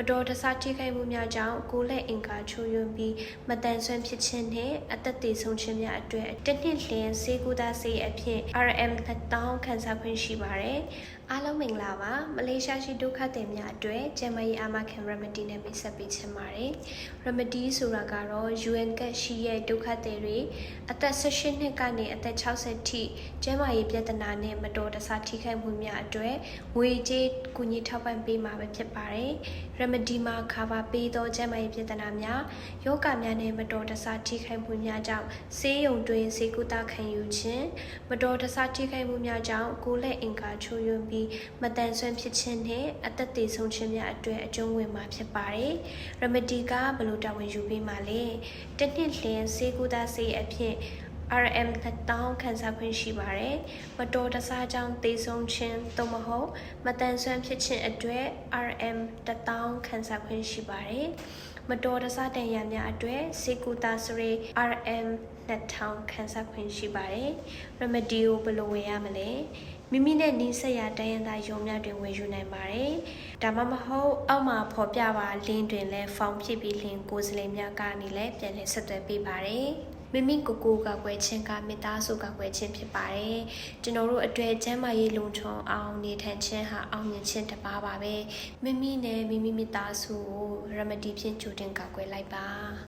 မတော်တဆထိခိုက်မှုများကြောင့်ကိုယ်လက်အင်္ကာချိုးယွင်းပြီးမတန်ဆွမ်းဖြစ်ခြင်းနှင့်အသက်သေဆုံးခြင်းများအတွက်တစ်နှစ်လျင်စေကူတာစေအဖြစ် RM 1000ခန်းစားခွင့်ရှိပါတယ်။အားလုံးမင်္ဂလာပါမလေးရှားရှိဒုက္ခသည်များအတွက်ကျန်းမာရေးအာမခံ remedy နဲ့မိတ်ဆက်ပေးချင်ပါတယ်။ remedy ဆိုတာကတော့ UN ကရှိရဲ့ဒုက္ခသည်တွေအသက်18နှစ်ကနေအသက်60ထိကျန်းမာရေးပြဿနာနဲ့မတော်တဆထိခိုက်မှုများအတွက်ငွေကြေးကူညီထောက်ပံ့ပေးမှာပဲဖြစ်ပါတယ်။ remedy မှာ cover ပေးသောကျန်းမာရေးပြဿနာများယောဂများနဲ့မတော်တဆထိခိုက်မှုများကြောင့်ဆေးရုံတွင်ဆေးကုသခံယူခြင်းမတော်တဆထိခိုက်မှုများကြောင့်ကိုယ်လက်အင်္ကာချိုးယွင်းပြီးမတန်ဆွမ်းဖြစ်ခြင်းနှင့်အသက်သေဆုံးခြင်းများအတွက်အကျုံးဝင်မှာဖြစ်ပါတယ်။ remedy ကဘယ်လိုတာဝန်ယူပေးမှာလဲ။တစ်နှစ်လျင်ဆေးကုသဆေးအဖြစ် RM 1000ခန်းစားခွင့်ရှိပါတယ်။မတော်တဆကြောင့်သေဆုံးခြင်းသို့မဟုတ်မတန်ဆွမ်းဖြစ်ခြင်းအတွက် RM 1000ခန်းစားခွင့်ရှိပါတယ်။မတော်တဆတန်ရာများအတွက်စေကူတာစရိတ် RM 2000ခန်းစားခွင့်ရှိပါတယ်။ remedy ကိုဘယ်လိုဝယ်ရမလဲ။မိမိနဲ့နီးစပ်ရာတိုင်းရင်းသားရုံများတွင်ဝယ်ယူနိုင်ပါတယ်။ဒါမှမဟုတ်အောက်မှာဖော်ပြပါလင်းတွင်လည်းဖောင်ဖြစ်ပြီးလင်းကိုယ်စလဲများကနေလည်းပြန်လည်ဆက်သွယ်ပေးပါတယ်။ မိမိကိုကိုကကွယ်ခြင်းကမိသားစုကကွယ်ခြင်းဖြစ်ပါတယ်။ကျွန်တော်တို့အတွေ့ကျမ်းမာရေးလုံခြုံအောင်နေထိုင်ခြင်းဟာအောင်မြင်ခြင်းတစ်ပါးပါပဲ။မိမိနဲ့မိမိမိသားစုကို remedy ဖြင့်ကြိုတင်ကာကွယ်လိုက်ပါ